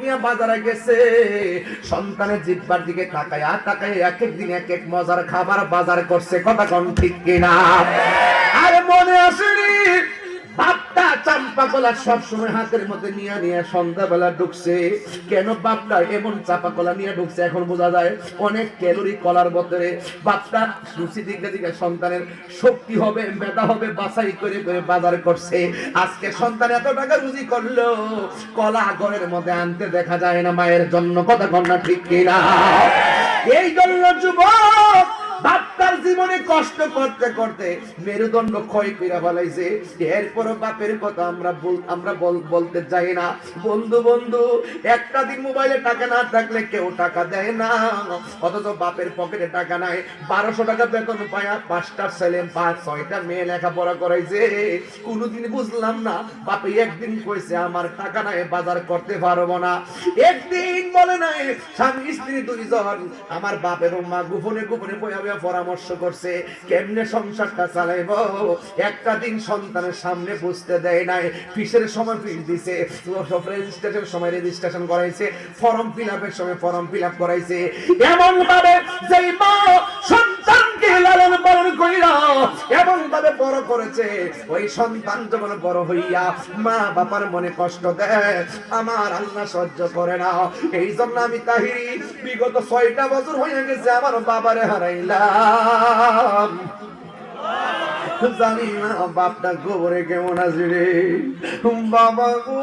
নিয়ে বাজারে গেছে। সন্তানের জিব্বার দিকে তাকায় তাকায় এক এক দিন এক এক মজার খাবার বাজার করছে। কথা কোন ঠিক কিনা? কলা সবসময় হাতের মধ্যে নিয়ে নিয়ে সন্ধ্যাবেলা ঢুকছে। কেন বাপটা এমন চাপা কলা নিয়ে ঢুকছে এখন বোঝা যায়? অনেক ক্যালোরি কলার ভিতরে বাপটা রুচি দিকে দিকে সন্তানের শক্তি হবে, মেধা হবে, বাছাই করে করে বাজার করছে। আজকে সন্তান এত টাকা রুজি করল, কলা ঘরের মধ্যে আনতে দেখা যায় না মায়ের জন্য। কথা কন্যা ঠিক কিনা? এই জন্য যুবক কষ্ট করতে করতে মেরুদণ্ড ক্ষয় করে ফেলাইছে। এরপরও বাপের কথা আমরা আমরা বলতে চাই না। বন্ধু বন্ধু, একটা দিন মোবাইলে টাকা না থাকলে কেউ টাকা দেয় না। অথচ বাপের পকেটে টাকা নাই। বারোশো টাকা বেতন পায়া পাঁচটা ছেলে পাঁচ ছয়টা মেয়ে লেখাপড়া করাইছে। কোনোদিন বুঝলাম না, বাপে একদিন কইছে, আমার টাকা নাই, বাজার করতে পারব না। একদিন বলে নাই, স্বামী, স্ত্রী দুইজন, আমার বাপ এবং মা গোপনে গোপনে বয়া পরামর্শ করছে। কেমনে সংসারটা চালাইব একটা দিন সন্তানের সামনে বুঝতে দেয় নাই। ফিসের সময় ফিস দিছে? রেজিস্ট্রেশন সময় রেজিস্ট্রেশন করাইছে ফর্ম ফিল আপের সময় ফর্ম ফিল আপ করাইছে। এমন ভাবে যেই মা এমন ভাবে বড় করেছে, ওই সন্তান যখন বড় হইয়া মা বাবার মনে কষ্ট দেয়, আমার আল্লাহ সহ্য করে না। এই জন্য আমি তাহিরি, বিগত ছয়টা বছর হয়ে গেছে আমার বাবারে হারাইলাম। জানি না বাপটা গোবরে কেমন রে। বাবা গো।